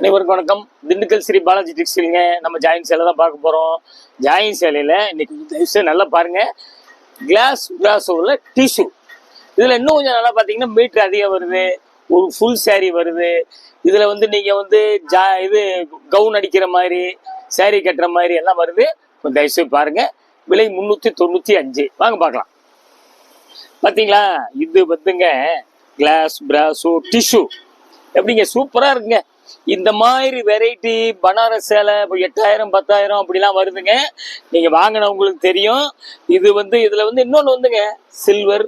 அனைவருக்கும் வணக்கம். திண்டுக்கல் ஸ்ரீ பாலாஜி டெக்ஸ்டைலுங்க. நம்ம ஜாயின் சேலை தான் பார்க்க போகிறோம் ஜாயின் சேலையில் இன்னைக்கு தயவுசெய்து நல்லா பாருங்கள் கிளாஸ் கிளாஸ் உள்ள டிஷ்யூ இதில் இன்னும் கொஞ்சம் நல்லா பார்த்தீங்கன்னா மீட்ரு அதிகம் வருது. ஒரு ஃபுல் சேரீ வருது. இதில் வந்து நீங்கள் வந்து ஜா இது கவுன் அடிக்கிற மாதிரி சேரீ கட்டுற மாதிரி எல்லாம் வருது. கொஞ்சம் தயவுசெய்து பாருங்கள் விலை முந்நூற்றி தொண்ணூற்றி அஞ்சு. வாங்க பார்க்கலாம். பார்த்தீங்களா இது வந்துங்க கிளாஸ் பிராஸோ டிஷ்யூ எப்படிங்க? சூப்பராக இருக்குங்க. இந்த மாதிரி வெரைட்டி பனாரஸ் சேலை இப்போ எட்டாயிரம் பத்தாயிரம் அப்படிலாம் வருதுங்க. நீங்கள் வாங்கினவங்களுக்கு தெரியும். இது வந்து இதில் வந்து இன்னொன்று வந்துங்க சில்வர்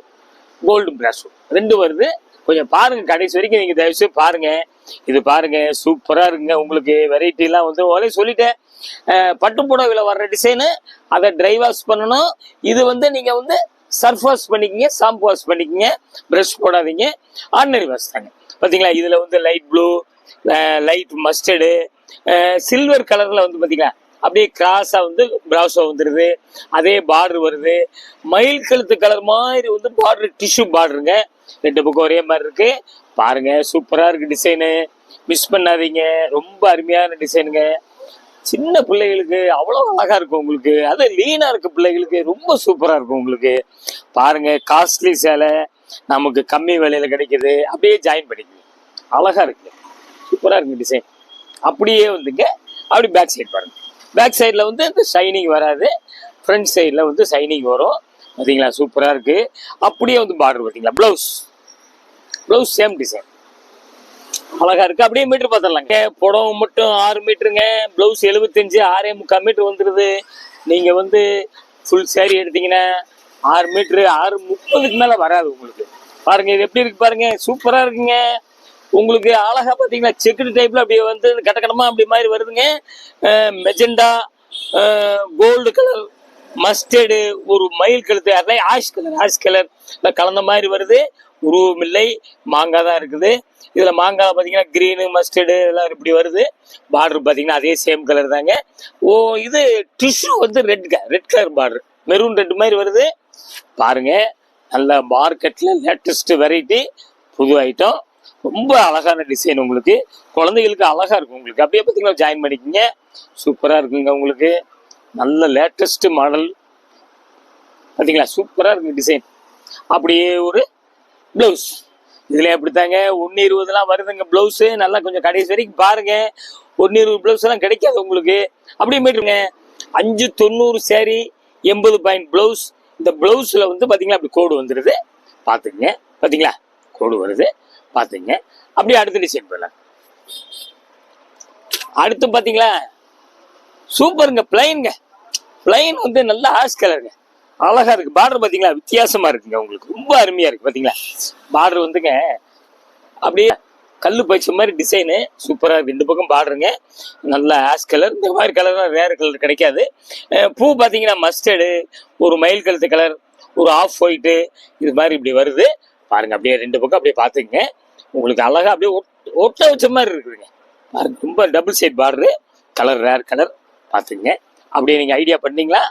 கோல்டு பிராஸோ ரெண்டு வருது. கொஞ்சம் பாருங்கள் கடைசி வரைக்கும் நீங்கள் தயவுசெய்து பாருங்கள் இது பாருங்கள் சூப்பராக இருக்குங்க. உங்களுக்கு வெரைட்டிலாம் வந்து ஒரே சொல்லிட்டேன். பட்டு புடவையில் வர்ற டிசைனு அதை ட்ரை வாஷ் பண்ணணும். இது வந்து நீங்கள் வந்து சர்ஃப் வாஷ் பண்ணிக்கிங்க ஷாம்பு வாஷ் பண்ணிக்கிங்க. ப்ரஷ் போடாதீங்க. ஆர்டினரி வாஷ் தாங்க. பார்த்தீங்களா இதில் வந்து light blue light mustard silver கலரில் வந்து பார்த்தீங்களா அப்படியே கிராஸாக வந்து ப்ராஸாக வந்துடுது அதே பார்டர் வருது. மயில் கழுத்து கலர் மாதிரி வந்து பார்டர் டிஷ்யூ பார்டருங்க ரெண்டு பக்கம் ஒரே மாதிரி இருக்கு. பாருங்க சூப்பராக இருக்கு டிசைனு மிஸ் பண்ணாதீங்க. ரொம்ப அருமையான டிசைனுங்க சின்ன பிள்ளைகளுக்கு அவ்வளோ அழகா இருக்கும் உங்களுக்கு. அது லீனாக இருக்க பிள்ளைகளுக்கு ரொம்ப சூப்பரா இருக்கும் உங்களுக்கு. பாருங்க காஸ்ட்லி சேலை நமக்கு கம்மி விலையில கிடைக்குது. அப்படியே ஜாயின் பண்ணிக்கங்க. அழகா இருக்கு. சூப்பராக இருக்குங்க டிசைன் அப்படியே வந்துங்க அப்படி பேக் சைடு பாருங்கள் பேக் சைடில் வந்து இந்த ஷைனிங் வராது. ஃப்ரண்ட் சைடில் வந்து ஷைனிங் வரும். பார்த்தீங்களா சூப்பராக இருக்கு. அப்படியே வந்து பார்டர் பார்த்தீங்களா ப்ளவுஸ் ப்ளவுஸ் சேம் டிசைன் அழகா இருக்கு. அப்படியே மீட்டர் பார்த்துடலாங்க புடவை மட்டும் ஆறு மீட்டருங்க பிளவுஸ் எழுபத்தஞ்சு ஆறே முக்கால் மீட்டர் வந்துடுது நீங்க வந்து ஃபுல் சேரீ எடுத்தீங்கன்னா ஆறு மீட்ரு ஆறு முப்பதுக்கு மேல வராது உங்களுக்கு. பாருங்க இது எப்படி இருக்கு பாருங்க. சூப்பரா இருக்குங்க. உங்களுக்கு அழகா பாத்தீங்கன்னா செக்குடு டைப்ல அப்படியே வந்து கட்டக்கடமா அப்படி மாதிரி வருதுங்க. மெஜெண்டா கோல்டு கலர் மஸ்டர்டு ஒரு மயில் கழுத்து அதே ஆஷ் கலர் ஆஷ் கலர் கலந்த மாதிரி வருது. உருவம் இல்லை மாங்காய் தான் இருக்குது. இதில் மாங்காய் பார்த்தீங்கன்னா க்ரீனு மஸ்டர்டு எல்லாம் இப்படி வருது. பார்டர் பார்த்தீங்கன்னா அதே சேம் கலர் தாங்க. ஓ இது டிஷ்யூ வந்து red colour red colour border maroon red மாதிரி வருது. பாருங்க நல்ல மார்க்கெட்டில் லேட்டஸ்ட் வெரைட்டி புது ஐட்டம் ரொம்ப அழகான டிசைன் உங்களுக்கு. குழந்தைகளுக்கு அழகாக இருக்கும் உங்களுக்கு. அப்படியே பார்த்தீங்கன்னா ஜாயின் பண்ணிக்கோங்க. சூப்பராக இருக்குங்க உங்களுக்கு. நல்ல லேட்டஸ்ட் மாடல் பார்த்தீங்களா சூப்பராக இருக்குங்க டிசைன் அப்படியே ஒரு ப்ளவுஸ் இதில் எப்படித்தாங்க ஒன்று இருபதுலாம் வருதுங்க ப்ளவுஸு நல்லா கொஞ்சம் கடைசி வரைக்கும் பாருங்கள் ஒன்று இருபது ப்ளவுஸ் எல்லாம் கிடைக்காது உங்களுக்கு. அப்படியே மீட்டுருங்க அஞ்சு தொண்ணூறு சேரீ எண்பது பாயிண்ட் ப்ளவுஸ் இந்த ப்ளவுஸில் வந்து பார்த்தீங்களா அப்படி கோடு வந்துடுது பார்த்துக்குங்க பார்த்தீங்களா கோடு வருது. பார்த்துங்க அப்படியே அடுத்த டிசைன் போயிடலாம். அடுத்து பார்த்தீங்களா சூப்பருங்க பிளைனுங்க பிளைன் வந்து நல்ல ஆஷ் கலருங்க அழகா இருக்கு. பார்டர் பார்த்தீங்களா வித்தியாசமா இருக்குங்க உங்களுக்கு. ரொம்ப அருமையா இருக்கு பார்த்தீங்களா பார்டர் வந்துங்க அப்படியே கல் பச்ச மாதிரி டிசைனு சூப்பராக ரெண்டு பக்கம் பார்டருங்க நல்ல ஆஷ் கலர் இந்த மாதிரி கலர்லாம் வேறு கலர் கிடைக்காது. பூ பார்த்தீங்கன்னா மஸ்டர்டு ஒரு மயில் கழுத்து கலர் ஒரு ஆஃப் ஒயிட்டு இது மாதிரி இப்படி வருது. பாருங்கள் அப்படியே ரெண்டு பக்கம் அப்படியே பார்த்துங்க உங்களுக்கு அழகா அப்படியே ஒட்ட வச்ச மாதிரி இருக்குதுங்க. பாருங்க ரொம்ப double side border colour rare colour பார்த்துங்க அப்படியே நீங்கள் ஐடியா பண்ணீங்களா?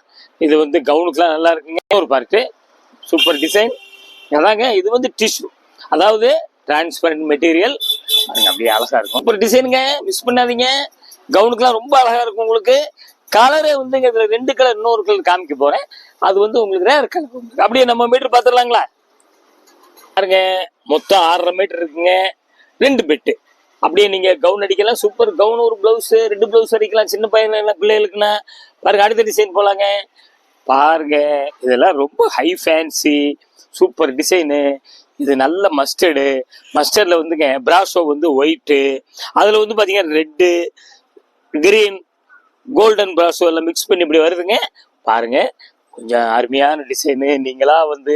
இது வந்து கவுனுக்கெலாம் நல்லா இருக்குங்க. ஒரு பார்ட்டு. சூப்பர் டிசைன் அதாங்க இது வந்து டிஷ்யூ அதாவது டிரான்ஸ்பரண்ட் மெட்டீரியல் பாருங்க அப்படியே அழகாக இருக்கும். சூப்பர் டிசைனுங்க மிஸ் பண்ணாதீங்க. கவுனுக்குலாம் ரொம்ப அழகாக இருக்கும் உங்களுக்கு. கலரே வந்துங்க இதில் ரெண்டு கலர் இன்னொரு கலர் காமிக்க போகிறேன் அது வந்து உங்களுக்கு ரேர் கலர் அப்படியே நம்ம மீட்டர் பார்த்துடலாங்களா? பாருங்க. மொத்தம் ஆறரை மீட்டர் இருக்குங்க. ரெண்டு பெட்டு. அப்படியே நீங்க கவுன் அடிக்கலாம். சூப்பர் கவுன் ஒரு பிளவுஸ் ரெண்டு பிளவுஸ் அடிக்கலாம். சின்ன பையன் எல்லாம் பிள்ளைகளுக்குன்னா. பாருங்க அடுத்த டிசைன் போலாங்க. பாருங்க இதெல்லாம் ரொம்ப ஹை ஃபேன்சி சூப்பர் டிசைனு இது நல்ல மஸ்டர்டு மஸ்டர்டில் வந்துங்க பிராஷோ வந்து ஒயிட்டு அதில் வந்து பார்த்தீங்கன்னா ரெட்டு கிரீன் கோல்டன் பிராஷோ எல்லாம் மிக்ஸ் பண்ணி இப்படி வருதுங்க. பாருங்க கொஞ்சம் அருமையான டிசைனு நீங்களா வந்து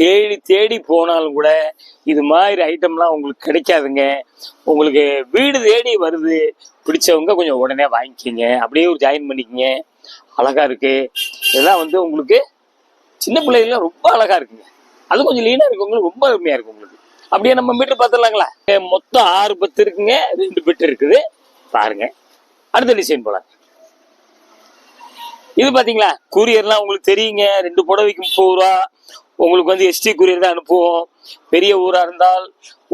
தேடி தேடி போனாலும் கூட இது மாதிரி ஐட்டம்லாம் உங்களுக்கு கிடைக்காதுங்க. உங்களுக்கு வீடு தேடி வருது. பிடிச்சவங்க கொஞ்சம் உடனே வாங்கிக்கிங்க. அப்படியே ஒரு ஜாயின் பண்ணிக்கங்க. அழகா இருக்கு. இதெல்லாம் வந்து உங்களுக்கு சின்ன பிள்ளைகள்லாம் ரொம்ப அழகா இருக்குங்க. அது கொஞ்சம் லீனா இருக்கவங்களுக்கு ரொம்ப அருமையாக இருக்கும் உங்களுக்கு. அப்படியே நம்ம மீட்டர் பார்த்துடலாங்களா? மொத்தம் ஆறு பத்து இருக்குங்க. ரெண்டு பெட்டு இருக்குது. பாருங்க. அடுத்த டிசைன் போலாங்க இது பாத்தீங்களா? கூரியர்லாம் உங்களுக்கு தெரியுங்க. ரெண்டு புடவைக்கு முப்பது ரூபா. உங்களுக்கு வந்து எஸ்டி கூரியர் தான் அனுப்புவோம். பெரிய ஊரா இருந்தால்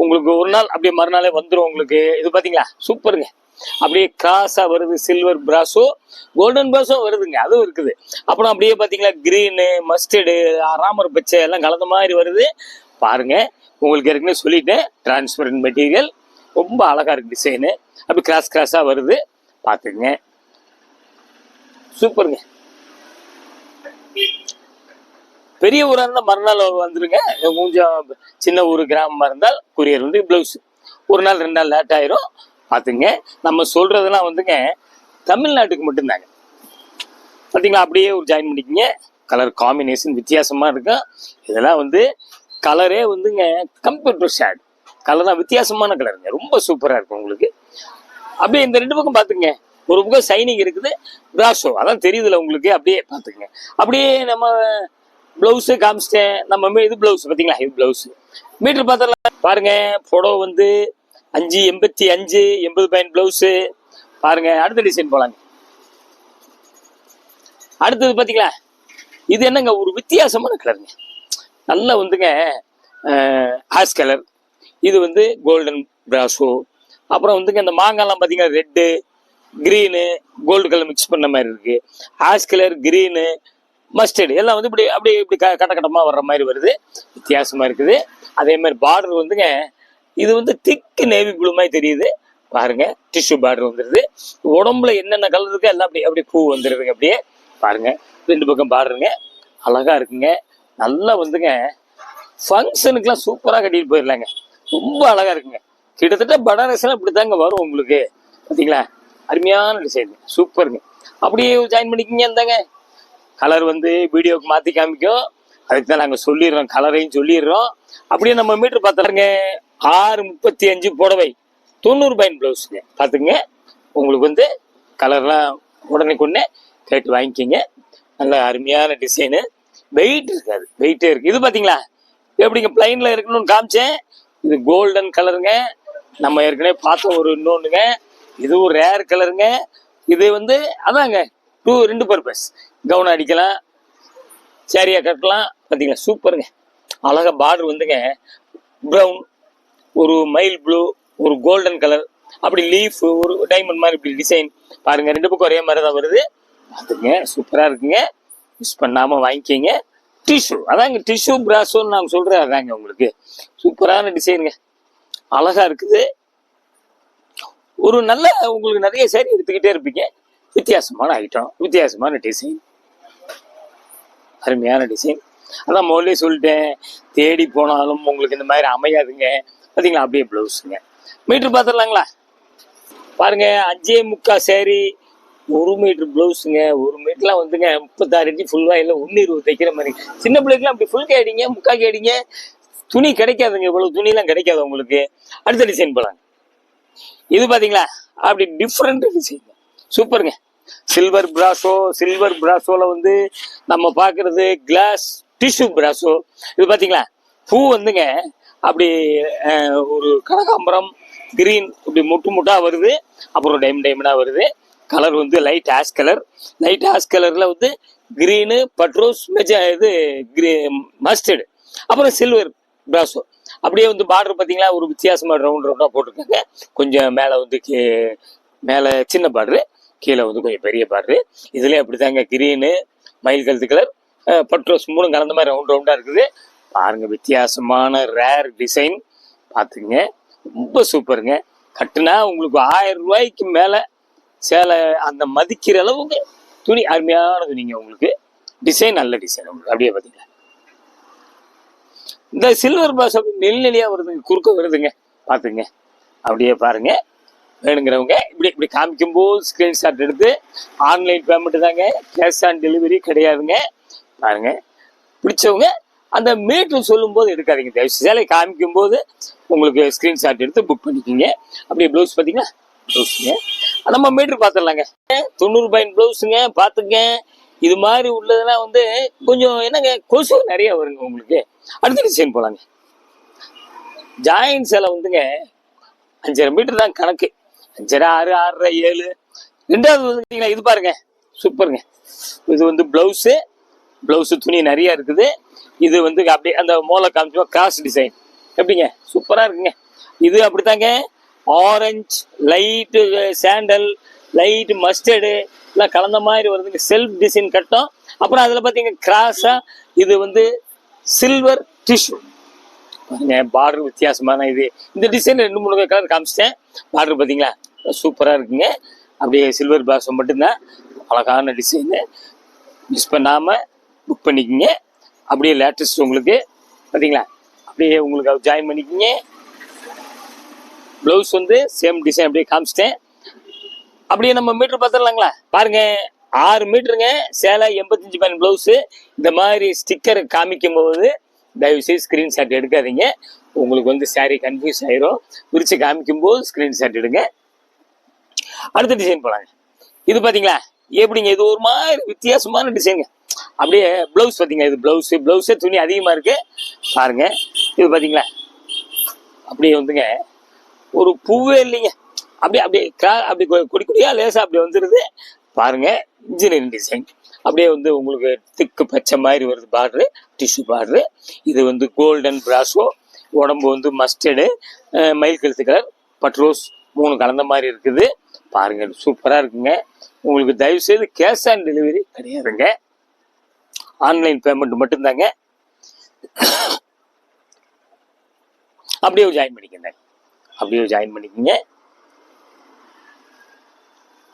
உங்களுக்கு ஒரு நாள் அப்படியே மறுநாளே வந்துடும் உங்களுக்கு. இது பாத்தீங்களா? சூப்பருங்க. அப்படியே கிராஸா வருது சில்வர் பிராஸோ கோல்டன் பிராஸோ வருதுங்க. அதுவும் இருக்குது. அப்புறம் அப்படியே பாத்தீங்களா? கிரீனு மஸ்டர்டு ராமர் பச்சை எல்லாம் கலந்த மாதிரி வருது. பாருங்க. உங்களுக்கு ஏற்கனவே சொல்லிட்டேன். டிரான்ஸ்பரண்ட் மெட்டீரியல் ரொம்ப அழகா இருக்கு டிசைனு அப்படி கிராஸ் கிராஸா வருது. பாத்துங்க சூப்பருங்க. பெரிய ஊராக இருந்தால் மறுநாள் வந்துருங்க. கொஞ்சம் சின்ன ஊர் கிராமமாக இருந்தால் கொரியர் வந்து ப்ளவுஸ் ஒரு நாள் ரெண்டு நாள் லேட் ஆயிரும். பார்த்துங்க நம்ம சொல்கிறதெல்லாம் வந்துங்க தமிழ்நாட்டுக்கு மட்டும்தாங்க. பார்த்தீங்களா அப்படியே ஒரு ஜாயின் பண்ணிக்கிங்க. கலர் காம்பினேஷன் வித்தியாசமாக இருக்கும் இதெல்லாம் வந்து கலரே வந்துங்க கம்ப்யூட்டர் ஷேட் கலர்லாம் வித்தியாசமான கலருங்க ரொம்ப சூப்பராக இருக்கும் உங்களுக்கு. அப்படியே இந்த ரெண்டு பக்கம் பார்த்துங்க ஒரு பக்கம் சைனிங் இருக்குது. ராஷோ அதான் தெரியுதுல உங்களுக்கு. அப்படியே பார்த்துங்க அப்படியே நம்ம பிளவுஸு காமிச்சிட்டேன். நம்ம இது பிளவுஸ் பார்த்தீங்களா இது பிளவுஸ் மீட்ரு பார்த்தலாம் பாருங்க புடவை வந்து அஞ்சு எண்பத்தி அஞ்சு எண்பது பாயிண்ட் பிளவுஸு பாருங்க அடுத்த டிசைன் போலாங்க. அடுத்தது பார்த்தீங்களா இது என்னங்க? ஒரு வித்தியாசமான கலருங்க நல்லா வந்துங்க ஆஷ் கலர் இது வந்து கோல்டன் பிராஸோ அப்புறம் வந்துங்க இந்த மாங்காய்லாம் பார்த்தீங்கன்னா red green gold colour mix பண்ண மாதிரி இருக்கு. ஆஷ் கலர் க்ரீனு மஸ்டர்டு எல்லாம் வந்து இப்படி அப்படியே இப்படி க கட்ட கட்டமாக வர்ற மாதிரி வருது. வித்தியாசமாக இருக்குது. அதே மாதிரி பார்டர் வந்துங்க இது வந்து திக்கு நேவி ப்ளூ மாதிரி தெரியுது. பாருங்க டிஷ்யூ பார்டர் வந்துடுது உடம்புல என்னென்ன கலர் இருக்கோ எல்லாம் அப்படி அப்படியே பூ வந்துடுதுங்க அப்படியே. பாருங்க ரெண்டு பக்கம் பார்டருங்க அழகா இருக்குங்க. நல்லா வந்துங்க. ஃபங்க்ஷனுக்குலாம் சூப்பராக கட்டிட்டு போயிடலாங்க. ரொம்ப அழகாக இருக்குங்க. கிட்டத்தட்ட பனாரஸ்லாம் இப்படி தாங்க வரும் உங்களுக்கு. பார்த்தீங்களா அருமையான டிசைன் சூப்பருங்க அப்படியே ஜாயின் பண்ணிக்கிங்க இந்தாங்க. கலர் வந்து வீடியோக்கு மாற்றி காமிக்கும். அதுக்கு தான் நாங்கள் சொல்லிடுறோம் கலரையும் சொல்லிடுறோம். அப்படியே நம்ம மீட்ரு பார்த்துருங்க ஆறு முப்பத்தி அஞ்சு புடவை. தொண்ணூறு பைன் ப்ளவுஸுங்க பார்த்துங்க உங்களுக்கு வந்து கலர்லாம் உடனே கொண்டே கேட்டு வாங்கிக்கிங்க. நல்ல அருமையான டிசைனு வெயிட் இருக்காது. வெயிட்டே இருக்குது இது பார்த்தீங்களா எப்படிங்க? பிளைனில் இருக்கணும்னு காமிச்சேன். இது கோல்டன் கலருங்க நம்ம ஏற்கனவே பார்த்த ஒரு இன்னொன்றுங்க இதுவும் ரேர் கலருங்க இது வந்து அதாங்க. டூ ரெண்டு பர்பஸ் கவுன் அடிக்கலாம் சேரியாக கட்டலாம். பார்த்தீங்களா சூப்பருங்க. அழகாக பார்டர் வந்துங்க. ப்ரௌன் ஒரு மைல் ப்ளூ ஒரு கோல்டன் கலர் அப்படி லீஃப் ஒரு டைமண்ட் மாதிரி இப்படி டிசைன் பாருங்க ரெண்டு பக்கம் ஒரே மாதிரி தான் வருது. அதுங்க சூப்பராக இருக்குங்க. மிஸ் பண்ணாமல் வாங்கிக்கிங்க. டிஷ்யூ அதாங்க டிஷ்யூ பிராஸோன்னு நாங்கள் சொல்கிறேன் அதாங்க உங்களுக்கு. சூப்பரான டிசைனுங்க அழகாக இருக்குது. ஒரு நல்ல உங்களுக்கு நிறைய சேரீ எடுத்துக்கிட்டே இருப்பீங்க. வித்தியாசமான ஐட்டம் வித்தியாசமான டிசைன் அருமையான டிசைன் அதான் முதல்ல சொல்லிட்டேன் தேடி போனாலும் உங்களுக்கு இந்த மாதிரி அமையாதுங்க. பார்த்தீங்களா அப்படியே ப்ளவுஸுங்க மீட்ரு பார்த்துடலாங்களா பாருங்க அஞ்சே முக்கா சேரீ ஒரு மீட்ரு ப்ளவுஸுங்க ஒரு மீட்டர்லாம் வந்துங்க முப்பத்தாறு இன்ச்சு ஃபுல்லாக இல்லை ஒன்று இருபது தைக்கிற மாதிரி. சின்ன பிள்ளைக்குலாம் அப்படி ஃபுல் கேடிங்க முக்கா கேடிங்க. துணி கிடைக்காதுங்க இவ்வளவு துணிலாம் கிடைக்காது உங்களுக்கு. அடுத்த டிசைன் போலாங்க. இது பார்த்தீங்களா அப்படி டிஃப்ரெண்ட் டிசைன் சூப்பருங்க. சில்வர் பிராசோ சில்வர் பிராசோல வந்து நம்ம பார்க்கறது கிளாஸ் டிஷ்யூ பிராசோ இது பார்த்தீங்களா பூ வந்துங்க அப்படி ஒரு கனகாம்பரம் கிரீன் இப்படி முட்டு முட்டாக வருது. அப்புறம் டைம் டைமண்டாக வருது. கலர் வந்து light ash colour light ash கலரில் வந்து கிரீனு பட்ரோஸ் மெஜ இது மஸ்டர்டு அப்புறம் சில்வர் பிராசோ அப்படியே வந்து பார்டர் பார்த்தீங்களா ஒரு வித்தியாசமாக ரவுண்ட் ரவுண்டாக போட்டிருக்காங்க. கொஞ்சம் மேலே வந்து கீ- மேலே சின்ன பார்டரு கீழே வந்து கொஞ்சம் பெரிய பார்டரு இதுலேயும் அப்படி தாங்க கிரீனு மயில் கழுத்து கலர் பட்ரோஸ் மூணும் கலந்த மாதிரி ரவுண்ட் ரவுண்டாக இருக்குது. பாருங்கள் வித்தியாசமான ரேர் டிசைன் பார்த்துங்க ரொம்ப சூப்பருங்க கட்டுனா உங்களுக்கு ஆயிரம் ரூபாய்க்கு மேலே சேலை அந்த மதிக்கிற அளவுக்கு துணி அருமையான துணிங்க உங்களுக்கு. டிசைன் நல்ல டிசைன் உங்களுக்கு அப்படியே பார்த்தீங்களா? இந்த சில்வர் பாஸ் அப்படி நெல் நெல்லியாக வருதுங்க குறுக்க வருதுங்க. பார்த்துங்க அப்படியே பாருங்கள் வேணுங்கிறவங்க இப்படி இப்படி காமிக்கும்போது ஸ்கிரீன்ஷாட் எடுத்து ஆன்லைன் பேமெண்ட்டு தாங்க கேஷ் ஆன் டெலிவரி கிடையாதுங்க. பாருங்க. பிடிச்சவங்க அந்த மீட்டர் சொல்லும்போது எடுக்காதீங்க. தயவு சேலை காமிக்கும் போது உங்களுக்கு ஸ்கிரீன்ஷாட் எடுத்து புக் பண்ணிக்கிங்க. அப்படியே ப்ளவுஸ் பார்த்தீங்கன்னா ப்ளவுஸுங்க நம்ம மீட்ரு பார்த்துடலாங்க. தொண்ணூறு பாயிண்ட் ப்ளவுஸுங்க பார்த்துங்க. இது மாதிரி உள்ளதெல்லாம் வந்து கொஞ்சம் என்னங்க கொசு நிறைய வருங்க உங்களுக்கு. அடுத்த டிசைன் போகலாங்க ஜாயின் சேலை வந்துங்க அஞ்சரை மீட்டர் தான் கணக்கு. அஞ்சரை ஆறு ஆறரை ஏழு. ரெண்டாவது பார்த்தீங்கன்னா இது பாருங்க. சூப்பருங்க இது வந்து பிளவுஸு பிளவுஸு துணி நிறைய இருக்குது. இது வந்து அப்படியே அந்த மோளை காமிச்சோம் கிராஸ் டிசைன் எப்படிங்க? சூப்பராக இருக்குங்க. இது அப்படித்தாங்க. Orange light sandal light mustard எல்லாம் கலந்த மாதிரி வருதுங்க. செல்ஃப் டிசைன் கட்டம். அப்புறம் அதில் பார்த்தீங்க கிராஸாக இது வந்து சில்வர் டிஷ்யூ பார்டர் வித்தியாசமான இது. இந்த டிசைன் ரெண்டு மூணு கலர் காமிச்சிட்டேன். பார்டர் பார்த்தீங்களா சூப்பராக இருக்குங்க. அப்படியே சில்வர் பாசம் மட்டும்தான். அழகான டிசைனு மிஸ் பண்ணாமல் புக் பண்ணிக்கோங்க. அப்படியே லேட்டஸ்ட் உங்களுக்கு. பார்த்தீங்களா அப்படியே உங்களுக்கு ஜாயின் பண்ணிக்கிங்க. ப்ளவுஸ் வந்து சேம் டிசைன் அப்படியே காமிச்சிட்டேன். அப்படியே நம்ம மீட்ரு பார்த்துடலாங்களா? பாருங்க ஆறு மீட்டருங்க சேலை எண்பத்தஞ்சு பேன் ப்ளவுஸு இந்த மாதிரி ஸ்டிக்கர் காமிக்கும் போது தயவுசெய்து ஸ்க்ரீன் ஸ்க்ரீன்ஷாட் எடுக்காதீங்க. உங்களுக்கு வந்து saree கன்ஃபியூஸ் ஆயிரும். விரிச்சு காமிக்கும் போது ஸ்க்ரீன்ஷாட் எடுங்க. அடுத்த டிசைன் போலாங்க. இது பார்த்தீங்களா எப்படிங்க? இது ஒரு மாதிரி வித்தியாசமான டிசைனுங்க அப்படியே ப்ளவுஸ் பார்த்தீங்களா இது ப்ளவுஸு ப்ளவுஸே துணி அதிகமாக இருக்கு. பாருங்க. இது பார்த்தீங்களா அப்படியே வந்துங்க. ஒரு பூவே இல்லைங்க. அப்படியே அப்படியே கா- அப்படி கொடி கொடியா லேசா அப்படி வந்துருது. பாருங்க. இன்ஜினியரிங் டிசைன் அப்படியே வந்து உங்களுக்கு திக்கு பச்சை மாதிரி வருது பார்டரு டிஷ்யூ பார்டரு இது வந்து கோல்டன் பிராசோ உடம்பு வந்து மஸ்டர்டு மயில் கழுத்து கலர் பட்ரோஸ் மூணு கலந்த மாதிரி இருக்குது. பாருங்கள் சூப்பராக இருக்குங்க. உங்களுக்கு தயவுசெய்து கேஷ் ஆன் டெலிவரி கிடையாதுங்க. ஆன்லைன் பேமெண்ட் மட்டும்தாங்க. அப்படியே ஜாயின் பண்ணிக்கங்க. அப்படியே ஜாயின் பண்ணிக்கோங்க.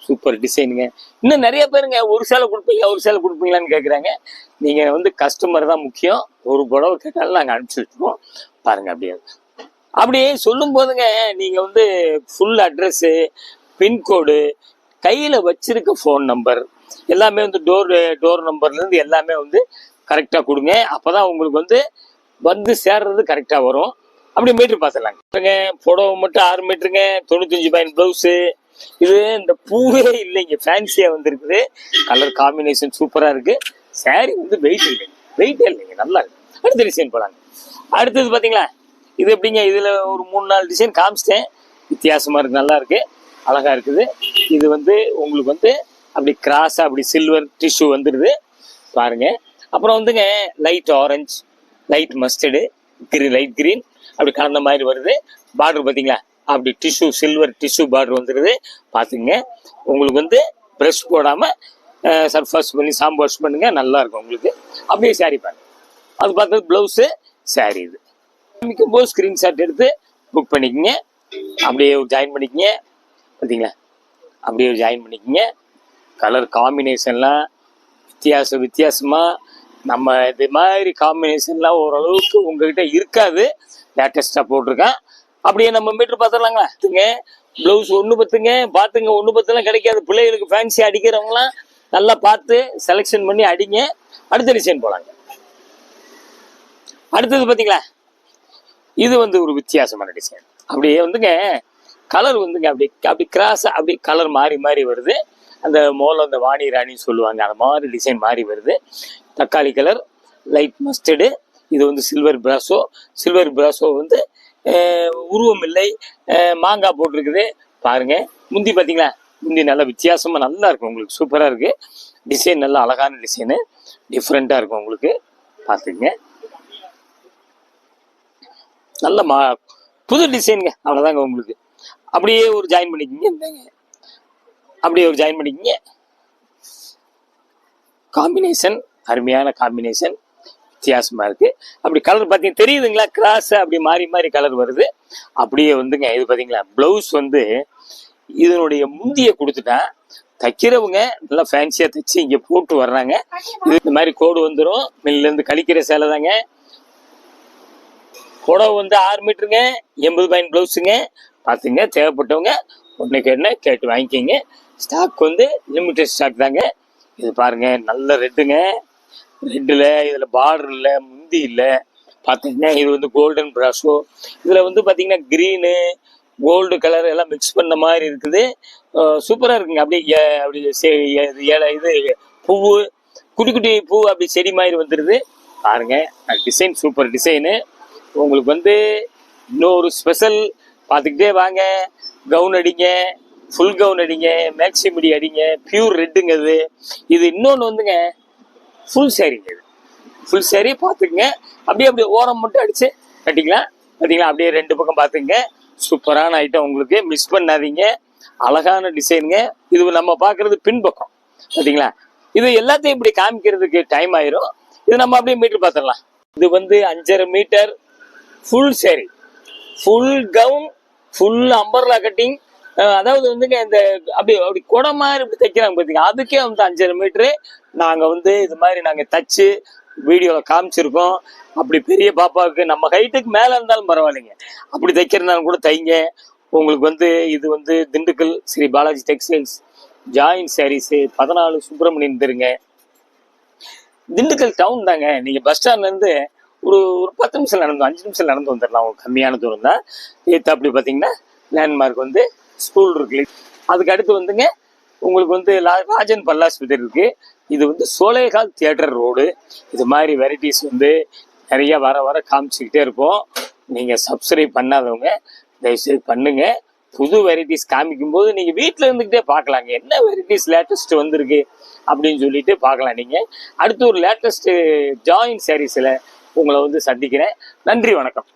சூப்பர் டிசைனுங்க. இன்னும் நிறைய பேருங்க ஒரு சேலை கொடுப்பீங்க ஒரு சேலை கொடுப்பீங்களான்னு கேட்குறாங்க நீங்கள் வந்து கஸ்டமர் தான் முக்கியம். ஒரு புடவை கேட்டாலும் நாங்கள் அனுப்பிச்சி வச்சுருவோம். பாருங்க அப்படியே. அப்படி சொல்லும் போதுங்க நீங்கள் வந்து ஃபுல் அட்ரஸ்ஸு பின்கோடு கையில் வச்சிருக்க ஃபோன் நம்பர் எல்லாமே வந்து டோர் டோர் நம்பர்லேருந்து எல்லாமே வந்து கரெக்டாக கொடுங்க. அப்போ தான் உங்களுக்கு வந்து வந்து சேர்றது கரெக்டாக வரும். அப்படி மீட்ரு பார்த்துடலாங்க புடவை மட்டும் ஆறு மீட்டருங்க தொண்ணூத்தஞ்சு பாயிண்ட் ப்ளவுஸு இது இந்த பூவே இல்லைங்க. ஃபேன்சியாக வந்திருக்குது. கலர் காம்பினேஷன் சூப்பராக இருக்கு. சாரி வந்து வெயிட் இல்லைங்க. வெயிட்டே இல்லைங்க. நல்லா இருக்கு. அடுத்த டிசைன் போடாங்க அடுத்தது பார்த்தீங்களா இது எப்படிங்க? இதில் ஒரு மூணு நாலு டிசைன் காமிச்சிட்டேன். வித்தியாசமாக இருக்கு. நல்லா இருக்கு. அழகா இருக்குது. இது வந்து உங்களுக்கு வந்து அப்படி கிராஸாக அப்படி சில்வர் டிஷ்யூ வந்துடுது பாருங்க. அப்புறம் வந்துங்க light orange light mustard green light green அப்படி கலந்த மாதிரி வருது. பார்டர் பார்த்தீங்களா அப்படி டிஷ்யூ சில்வர் டிஷ்யூ பார்டர் வந்துடுது பார்த்துங்க உங்களுக்கு வந்து ப்ரெஷ் போடாமல் சர்ஃப் வாஷ் பண்ணி சாம்பு வாஷ் பண்ணுங்க நல்லாயிருக்கும் உங்களுக்கு. அப்படியே சாரி பாருங்க. அது பார்த்தது ப்ளவுஸு சாரி இது. காமிக்கும் போது ஸ்க்ரீன்ஷாட் எடுத்து புக் பண்ணிக்கோங்க. அப்படியே ஜாயின் பண்ணிக்கோங்க. பார்த்தீங்களா அப்படியே ஜாயின் பண்ணிக்கிங்க. கலர் காம்பினேஷன்லாம் வித்தியாசம் வித்தியாசமாக நம்ம இது மாதிரி காம்பினேஷன்லாம் ஓரளவுக்கு உங்ககிட்ட இருக்காது. லேட்டஸ்ட்டாக போட்டிருக்கேன். அப்படியே நம்ம மீட்டர் பார்த்துடலாங்களா? பார்த்துங்க. ப்ளவுஸ் ஒன்று பத்துங்க பார்த்துங்க ஒன்று பத்துலாம் கிடைக்காது. பிள்ளைகளுக்கு ஃபேன்சி அடிக்கிறவங்களாம் நல்லா பார்த்து செலெக்ஷன் பண்ணி அடிங்க. அடுத்த டிசைன் போகலாங்க அடுத்தது பார்த்தீங்களா? இது வந்து ஒரு வித்தியாசமான டிசைன் அப்படியே வந்துங்க கலர் வந்துங்க அப்படி அப்படி கிராஸாக அப்படி கலர் மாறி மாறி வருது. அந்த மோலம் அந்த வாணி ராணின்னு சொல்லுவாங்க அந்த மாதிரி டிசைன் மாறி வருது. தக்காளி கலர் லைட் மஸ்டர்டு இது வந்து சில்வர் பிராசோ சில்வர் பிராசோ வந்து உருவம் இல்லை மாங்காய் போட்டிருக்குது. பாருங்க. முந்தி பார்த்தீங்களா? முந்தி நல்லா வித்தியாசமாக நல்லா இருக்கும் உங்களுக்கு. சூப்பராக இருக்குது டிசைன் நல்லா அழகான டிசைனு டிஃப்ரெண்ட்டாக இருக்கும் உங்களுக்கு. பார்த்துங்க நல்ல மா புது டிசைனுங்க அவ்வளோதாங்க உங்களுக்கு. அப்படியே ஒரு ஜாயின் பண்ணிக்கிங்க. இந்தாங்க. அப்படியே ஒரு ஜாயின் பண்ணிக்கிங்க. காம்பினேஷன் அருமையான காம்பினேஷன் வித்தியாசமாக இருக்குது அப்படி கலர் பார்த்தீங்க தெரியுதுங்களா? கிராஸ் அப்படி மாறி மாறி கலர் வருது. அப்படியே வந்துங்க இது பார்த்தீங்களா ப்ளவுஸ் வந்து இதனுடைய முந்தியை கொடுத்துட்டா தைக்கிறவங்க நல்லா ஃபேன்சியாக தைச்சு இங்கே போட்டு வர்றாங்க. இது இந்த மாதிரி கோடு வந்துடும் மில்லேருந்து கழிக்கிற சேலை தாங்க. புடவை வந்து ஆறு மீட்டருங்க எண்பது பாயிண்ட் ப்ளவுஸுங்க பார்த்துங்க தேவைப்பட்டவங்க ஒன்றுக்கு என்ன கேட்டு வாங்கிக்கோங்க. ஸ்டாக் வந்து லிமிட்டட் ஸ்டாக் தாங்க. இது பாருங்கள் நல்ல ரெட்டுங்க ரெட்டில் இதில் பார்டர் இல்லை முந்தி இல்லை. பார்த்தீங்கன்னா இது வந்து கோல்டன் ப்ராஷோ இதில் வந்து பார்த்தீங்கன்னா க்ரீனு கோல்டு கலர் எல்லாம் மிக்ஸ் பண்ண மாதிரி இருக்குது. சூப்பராக இருக்குங்க. அப்படியே ஏ- அப்படி செ- ஏ- இது இது பூவு குட்டி குட்டி பூ அப்படி செடி மாதிரி வந்துடுது பாருங்க டிசைன் சூப்பர் டிசைனு உங்களுக்கு வந்து இன்னொரு ஸ்பெஷல் பார்த்துக்கிட்டே வாங்க. கவுன் அடிங்க ஃபுல் கவுன் அடிங்க மேக்ஸி முடி அடிங்க பியூர் ரெட்டுங்க இது. இது இன்னொன்று வந்துங்க ஃபுல் சேரீங்க இது ஃபுல் saree பார்த்துக்குங்க. அப்படியே அப்படியே ஓரம் மட்டும் அடிச்சு கட்டிக்கலாம். பார்த்தீங்களா? அப்படியே ரெண்டு பக்கம் பார்த்துங்க சூப்பரான ஐட்டம் உங்களுக்கு. மிஸ் பண்ணாதீங்க. அழகான டிசைனுங்க இது நம்ம பார்க்கறது பின்பக்கம். பார்த்தீங்களா? இது எல்லாத்தையும் இப்படி காமிக்கிறதுக்கு டைம் ஆயிரும். இது நம்ம அப்படியே மீட்டர் பார்த்துடலாம். இது வந்து அஞ்சரை metre full saree. Full gown full umbrella cutting அதாவது வந்துங்க இந்த அப்படி அப்படி குடை மாதிரி இப்படி தைக்கிறாங்க பார்த்தீங்க அதுக்கே வந்து அஞ்சரை மீட்ரு நாங்கள் வந்து இது மாதிரி நாங்கள் தச்சு வீடியோவில் காமிச்சிருக்கோம். அப்படி பெரிய பாப்பாவுக்கு நம்ம ஹைட்டுக்கு மேலே இருந்தாலும் பரவாயில்லைங்க. அப்படி தைக்கிறதுனாலும் கூட தைங்க. உங்களுக்கு வந்து இது வந்து Dindigul Shri Balaji textiles join sarees பதினாலு சுப்பிரமணியன் தெருங்க. திண்டுக்கல் டவுன் தாங்க. நீங்கள் பஸ் ஸ்டாண்ட்லேருந்து ஒரு ஒரு பத்து நிமிஷம் நடந்து அஞ்சு நிமிஷம் நடந்து வந்துடலாம் உங்களுக்கு கம்மியான தூரம் தான். ஏற்று அப்படி பார்த்தீங்கன்னா லேண்ட்மார்க் வந்து ஸ்கூல் இருக்கு அதுக்கு அடுத்து வந்துங்க உங்களுக்கு வந்து ராஜன் பல்லாஸ்பத்திரி இருக்கு. இது வந்து சோலைகால் தியேட்டர் ரோடு. இது மாதிரி வெரைட்டிஸ் வந்து நிறைய வர வர காமிச்சுக்கிட்டே இருப்போம் நீங்கள் சப்ஸ்கிரைப் பண்ணாதவங்க தயவுசெய்து பண்ணுங்க. புது வெரைட்டிஸ் காமிக்கும் போது நீங்கள் வீட்டில் இருந்துக்கிட்டே பார்க்கலாங்க. என்ன வெரைட்டிஸ் லேட்டஸ்ட் வந்திருக்கு அப்படின்னு சொல்லிட்டு பார்க்கலாம் நீங்கள் அடுத்து ஒரு லேட்டஸ்ட் ஜாயின் சாரீஸில் உங்களை வந்து சந்திக்கிறேன். நன்றி வணக்கம்.